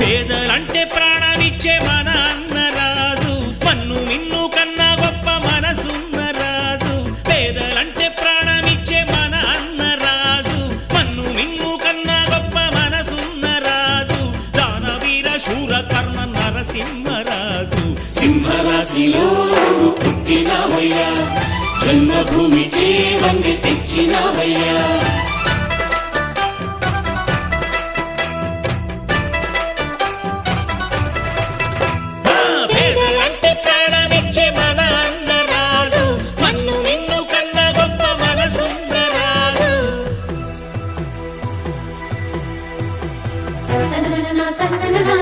పేదలంటే ప్రాణానిచ్చే మన అన్న రాజు. పన్ను నిన్ను కన్నా గొప్ప మనసున్న రాజు. పేదలంటే ప్రాణమిచ్చే మన అన్న రాజు. పన్ను నిన్ను కన్నా గొప్ప మనసున్న రాజు. దానవీర శూర కర్మ నరసింహరాజు సింహరాశిలో పుట్టిన జన్మభూమికి തന്നന